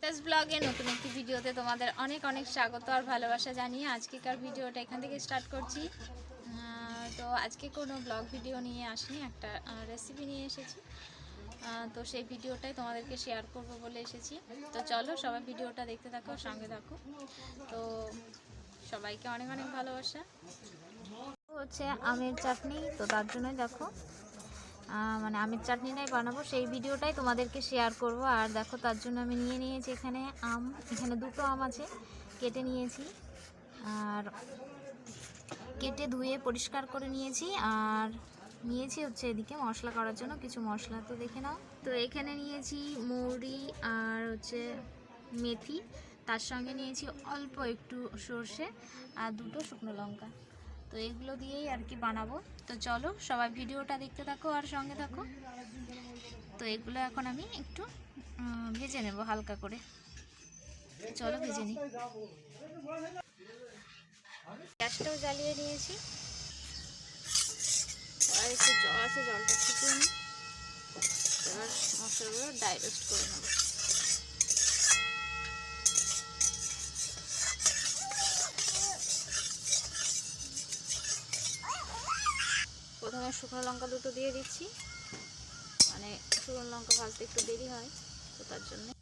বেতাস ব্লগে নতুন একটি ভিডিওতে তোমাদের অনেক অনেক স্বাগত আর ভালোবাসা জানিয়ে আজকেকার ভিডিওটা এখান থেকে স্টার্ট করছি। তো আজকে কোনো ব্লগ ভিডিও নিয়ে আসিনি, একটা রেসিপি নিয়ে এসেছি। তো সেই ভিডিওটাই তোমাদেরকে শেয়ার করব বলে এসেছি। তো চলো সবাই ভিডিওটা দেখতে থাকো, সঙ্গে থাকো। তো সবাইকে অনেক অনেক ভালোবাসা। হচ্ছে আমের চাটনি, তো তার জন্যই দেখো। মানে আমের চাটনিটাই বানাবো, সেই ভিডিওটাই তোমাদেরকে শেয়ার করব। আর দেখো, তার জন্য আমি নিয়ে নিয়েছি এখানে আম, এখানে দুটো আম আছে, কেটে নিয়েছি। আর কেটে ধুয়ে পরিষ্কার করে নিয়েছি। আর নিয়েছি হচ্ছে এদিকে মশলা করার জন্য, কিছু মশলা তো দেখে নাও। তো এখানে নিয়েছি মৌরি আর হচ্ছে মেথি। তার সঙ্গে নিয়েছি অল্প একটু সর্ষে আর দুটো শুকনো লঙ্কা। তো এগুলো দিয়েই আর কি বানাবো। তো চলো সবাই ভিডিওটা দেখতে থাকো আর সঙ্গে থাকো। তো এগুলো এখন আমি একটু ভেজে নেব হালকা করে। চলো ভেজে নিই। গ্যাসটাও জ্বালিয়ে নিয়েছি। আর একটু জল আছে, জলটা নিই। এবার মশলাগুলো ডাইরেক্ট করে নেব। শুকনো লঙ্কা দুটো দিয়ে দিচ্ছি। মানে শুকনো লঙ্কা ভাজতে একটু দেরি হয়, তো তার জন্যে।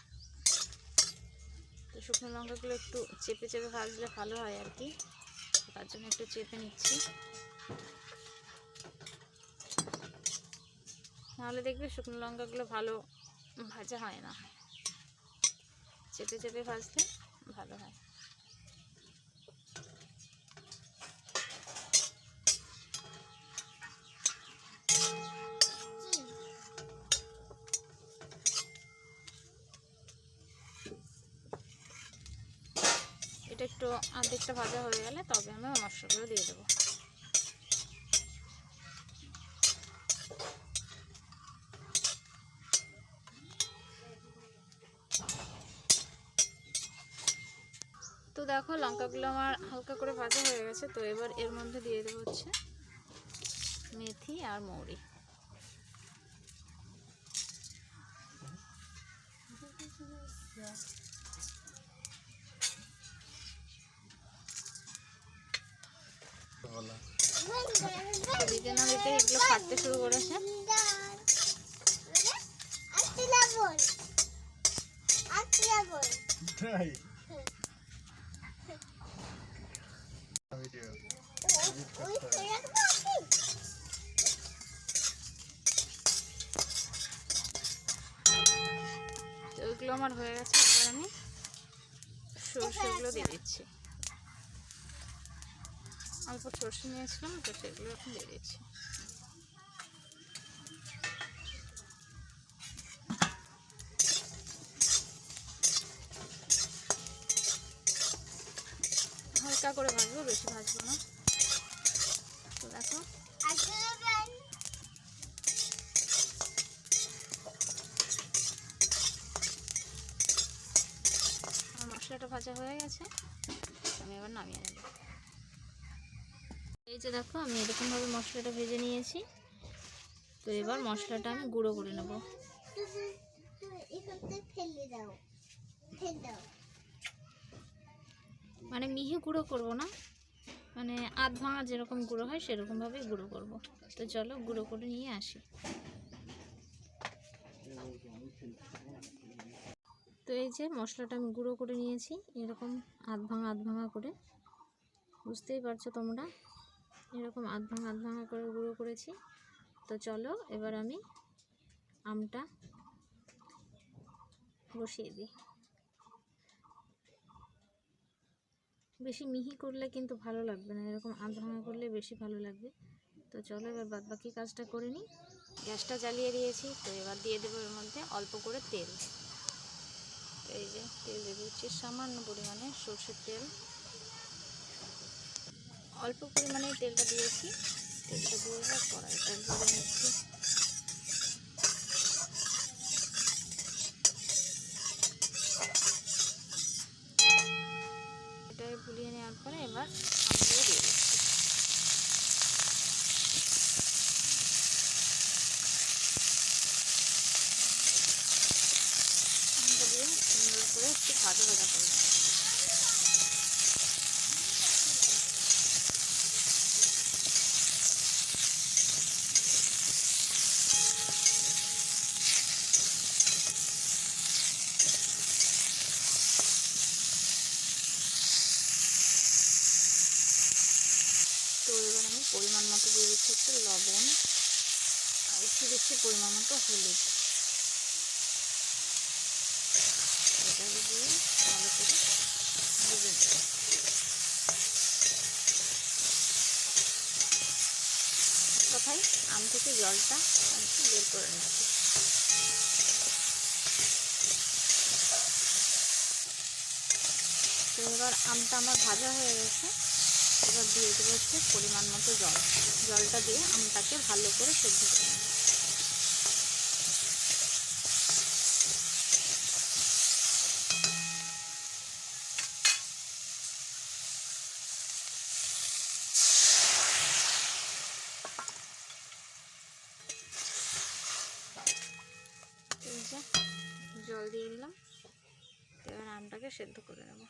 তো শুকনো লঙ্কাগুলো একটু চেপে চেপে ভাজলে ভালো হয় আর কি। তার জন্য একটু চেপে নিচ্ছি। নাহলে দেখবে শুকনো লঙ্কাগুলো ভালো ভাজা হয় না। চেপে চেপে ভাজলে ভালো হয়। একটু আর্ধেকটা ভাজা হয়ে গেলে তবে আমি মশলাগুলো দিয়ে দেবো। তো দেখো লঙ্কাগুলো আমার হালকা করে ভাজা হয়ে গেছে, তো এবার এর মধ্যে দিয়ে দেবো হচ্ছে মেথি আর মৌরি। দিতে না দিতে এগুলো ফাটতে শুরু করেছে। ওইগুলো আমার হয়ে গেছে এবার আমি সরষেগুলো দিয়ে দিচ্ছি। অল্প সর্ষে নিয়েছিলাম, তো সেগুলো এখন দিচ্ছি। হালকা করে ভাজবো, বেশি ভাজবো না। তো দেখো। মশলাটা ভাজা হয়ে গেছে। আমি এবার নামিয়ে নেব। যে দেখো, আমি এরকমভাবে মশলাটা ভেজে নিয়েছি। তো এবার মশলাটা আমি গুঁড়ো করে নেব। মানে মিহি গুঁড়ো করব না মানে আধ ভাঙা যেরকম গুঁড়ো হয় সেরকমভাবেই গুঁড়ো করব। তো চলো, গুঁড়ো করে নিয়ে আসি। তো এই যে মশলাটা আমি গুঁড়ো করে নিয়েছি, এরকম আধ ভাঙা আধ ভাঙা করে। বুঝতেই পারছ তোমরা? এরকম আধ ভাঙা আধ ভাঙা করে গুঁড়ো করেছি। তো চলো, এবার আমি আমটা বসিয়ে দিই। বেশি মিহি করলে কিন্তু ভালো লাগবে না, এরকম আধ ভাঙা করলে বেশি ভালো লাগবে। তো চলো, এবার বাদ বাকি কাজটা করে নিই। গ্যাসটা জ্বালিয়ে দিয়েছি, তো এবার দিয়ে দেবো এর মধ্যে অল্প করে তেল। এই যে, তেল দিয়ে দিচ্ছি সামান্য পরিমাণে সর্ষের তেল। অল্প পরিমাণে তেলটা দিয়েছি। তেলটা দিয়ে এবার কড়াইটা ভরে নিচ্ছি এটাকে ভুলিয়ে নেওয়ার পরে এবার আমগুলো দিয়ে দিচ্ছি আমটা দিয়ে সুন্দর করে ভাজা ভাজা করে নেব। তো এবার আমি পরিমাণ মতো দিয়ে দিচ্ছি একটু লবণ আর একটু দিচ্ছি পরিমাণ মতো হলুদ। দিয়ে ভালো করে ভেজে নেব। কথায়? আম থেকে জলটা আমি বের করে নিচ্ছি। এবার আমটা আমার ভাজা হয়ে গেছে। এবার দিয়ে দেবো হচ্ছে পরিমাণ মতো জল। জলটা দিয়ে আমটাকে ভালো করে সেদ্ধ করে নেব। জল দিয়ে দিলাম। এবার আমটাকে সেদ্ধ করে নেব।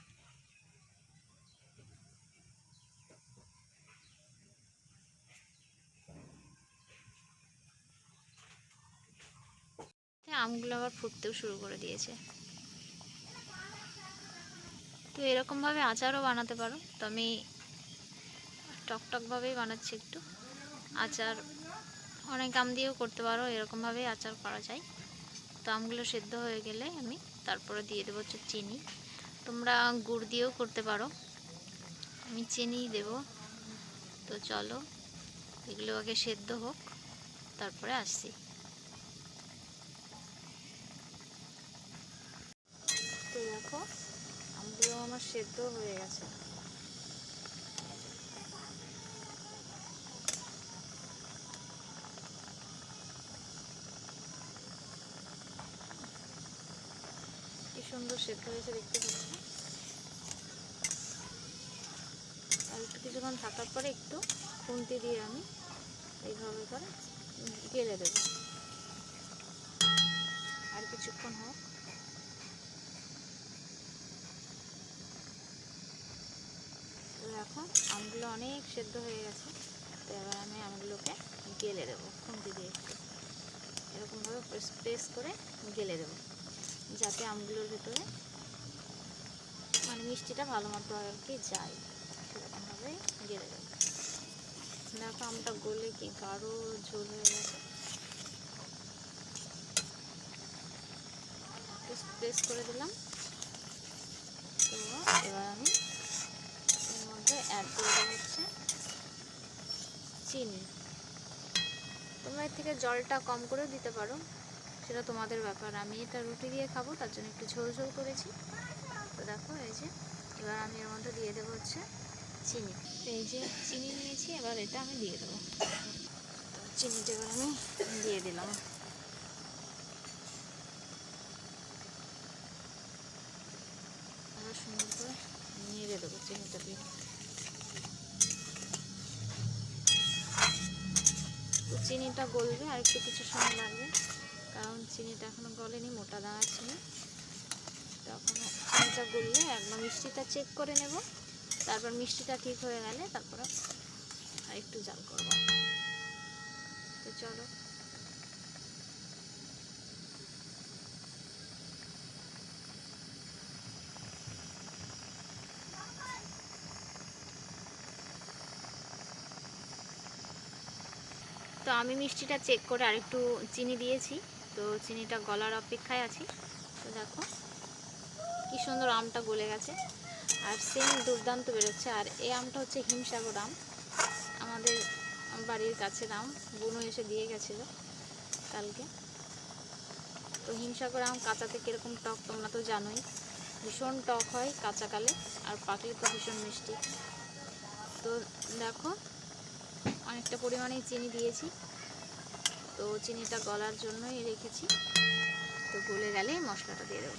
আমগুলো আবার ফুটতেও শুরু করে দিয়েছে। তো এরকমভাবে আচারও বানাতে পারো। তো আমি টকটকভাবেই বানাচ্ছি একটু। আচার অনেক আম দিয়েও করতে পারো এরকমভাবেই আচার করা যায়। তো আমগুলো সেদ্ধ হয়ে গেলে আমি তারপরে দিয়ে দেবো হচ্ছে চিনি। তোমরা গুড় দিয়েও করতে পারো। আমি চিনি দেব। তো চলো, এগুলো আগে সেদ্ধ হোক, তারপরে আসছি তো দেখো, আমগুলো আমার সেদ্ধ হয়ে গেছে। কি সুন্দর সেদ্ধ হয়েছে দেখতে পাচ্ছি? আর একটু কিছুক্ষণ থাকার পরে একটু খুন্তি দিয়ে আমি এইভাবে করে গেলে দেবো। আর কিছুক্ষণ হোক। দেখো, আমগুলো অনেক সেদ্ধ হয়ে গেছে। তো এবার আমি আমগুলোকে গেলে দেবো, খুন্তি দিয়ে একটু। এরকমভাবে প্রেস করে গেলে দেবো, যাতে আমগুলোর ভেতরে মানে মিষ্টিটা ভালো মতো আর কি যায়। সেরকমভাবে গেলে দেবো। দেখো, আমটা গলে কি গাঢ় ঝোল হয়ে গেছে। প্রেস করে দিলাম। তো এবার আমি মধ্যে অ্যাড করে হচ্ছে। চিনি। তোমরা এর থেকে জলটা কম করেও দিতে পারো। সেটা তোমাদের ব্যাপার। আমি এটা রুটি দিয়ে খাব, তার জন্য একটু ঝোল ঝোল করেছি। তো দেখো, এই যে, এবার আমি এর মধ্যে দিয়ে দেবো হচ্ছে চিনি। এই যে চিনি নিয়েছি, এবার এটা আমি দিয়ে দেবো। চিনিটা এবার আমি দিয়ে দিলাম। আবার সুন্দর করে নেড়ে দেবো চিনিটা দিয়ে। চিনিটা গলবে আর একটু কিছু সময় লাগবে। কারণ চিনিটা এখনও গলেনি, মোটা দানা চিনি তখন চিনিটা গললে একবার মিষ্টিটা চেক করে নেব। তারপর মিষ্টিটা ঠিক হয়ে গেলে তারপর আর একটু জাল করব। তো চলো। তো আমি মিষ্টিটা চেক করে আরেকটু চিনি দিয়েছি। তো চিনিটা গলার অপেক্ষায় আছি। তো দেখো কি সুন্দর আমটা গলে গেছে। আর সেম দুর্দান্ত বেরোচ্ছে। আর এই আমটা হচ্ছে হিমসাগর আম। আমাদের বাড়ির কাছের আম। বুনো এসে দিয়ে গেছিল কালকে। তো হিমসাগর আম কাঁচাতে কীরকম টক তোমরা তো জানোই। ভীষণ টক হয় কাঁচাকালে আর পাকলে তো ভীষণ মিষ্টি। তো দেখো অনেকটা পরিমাণেই চিনি দিয়েছি। তো চিনিটা গলার জন্যই রেখেছি। তো গলে গেলে মশলাটা দিয়ে দেবো।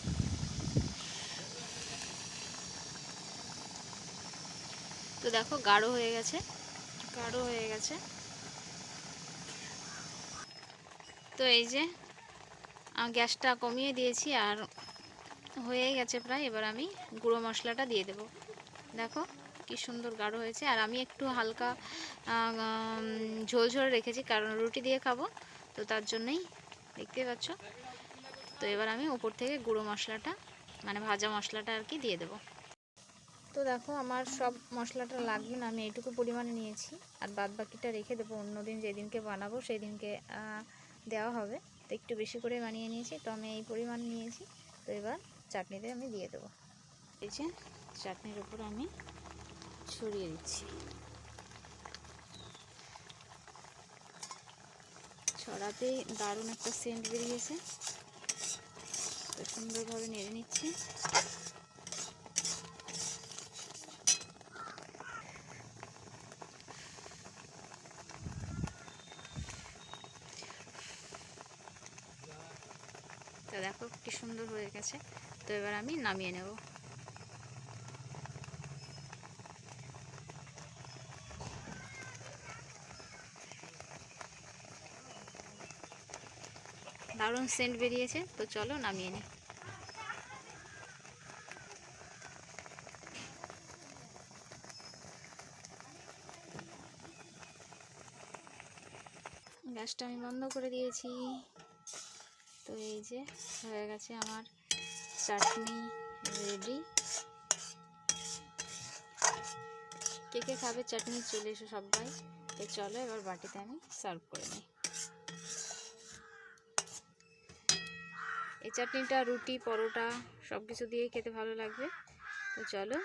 তো দেখো, গাঢ় হয়ে গেছে। গাঢ় হয়ে গেছে। তো এই যে গ্যাসটা কমিয়ে দিয়েছি আর হয়ে গেছে প্রায়। এবার আমি গুঁড়ো মশলাটা দিয়ে দেব। দেখো কি সুন্দর গাঢ় হয়েছে। আর আমি একটু হালকা ঝোল ঝোল রেখেছি, কারণ রুটি দিয়ে খাব, তো তার জন্যই দেখতে পাচ্ছ। তো এবার আমি উপর থেকে গুঁড়ো মশলাটা মানে ভাজা মশলাটা আর কি দিয়ে দেবো। তো দেখো, আমার সব মশলাটা লাগবে না, আমি এইটুকু পরিমাণে নিয়েছি। আর বাদ বাকিটা রেখে দেবো, অন্যদিন যেদিনকে বানাবো সেই দিনকে দেওয়া হবে। তো একটু বেশি করে বানিয়ে নিয়েছি, তো আমি এই পরিমাণ নিয়েছি। তো এবার চাটনিতে আমি দিয়ে দেবো। এই যে, চাটনির উপর আমি ছড়িয়ে দিচ্ছি। ছড়াতে দারুণ একটা সেন্ট বেরিয়েছে। তো সুন্দরভাবে নেড়ে নিচ্ছি। তো দেখো কি সুন্দর হয়ে গেছে। তো এবার আমি নামিয়ে নেব। দারুণ সেন্ট বেরিয়েছে, তো চলো নামিয়ে নিই গ্যাসটা আমি বন্ধ করে দিয়েছি। তো এই যে, হয়ে গেছে আমার চাটনি রেডি কে কে খাবে চাটনি, চলে এসো সবাই। তো চলো এবার বাটিতে আমি সার্ভ করে নিই। এই চাটনিটা, রুটি, পরোটা সব কিছু দিয়ে খেতে ভালো লাগবে। তো চলো,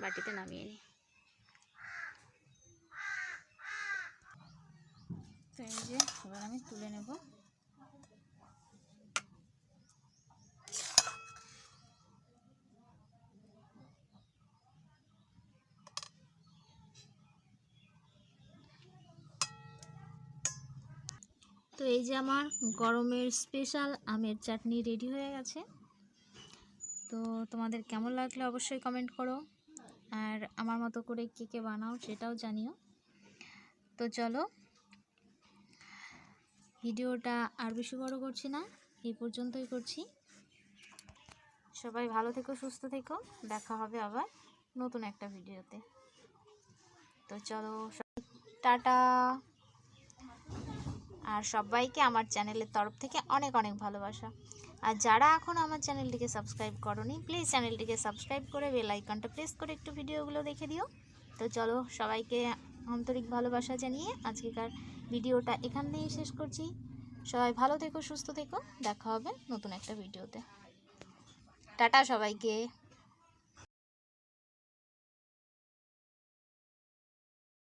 বাটিতে নামিয়ে নিই। তো এই যে, এবার আমি তুলে নেব। এই যে আমার গরমের স্পেশাল আমের চাটনি রেডি হয়ে গেছে। তো তোমাদের কেমন লাগলে অবশ্যই কমেন্ট করো। আর আমার মতো করে কে কে বানাও সেটাও জানিও। তো চলো, ভিডিওটা আর বেশি বড় করছি না, এই পর্যন্তই করছি। সবাই ভালো থেকো, সুস্থ থেকো, দেখা হবে আবার নতুন একটা ভিডিওতে। তো চলো টাটা। আর সবাইকে আমার চ্যানেলের তরফ থেকে অনেক অনেক ভালোবাসা। আর যারা এখন আমার চ্যানেলটিকে সাবস্ক্রাইব করনি, প্লিজ চ্যানেলটিকে সাবস্ক্রাইব করে বেল আইকনটা প্রেস করে একটু ভিডিওগুলো দেখে দিও। তো চলো সবাইকে আন্তরিক ভালোবাসা জানিয়ে আজকেকার ভিডিওটা এখান থেকেই শেষ করছি। সবাই ভালো থেকো, সুস্থ থেকো। দেখা হবে নতুন একটা ভিডিওতে। টাটা সবাইকে।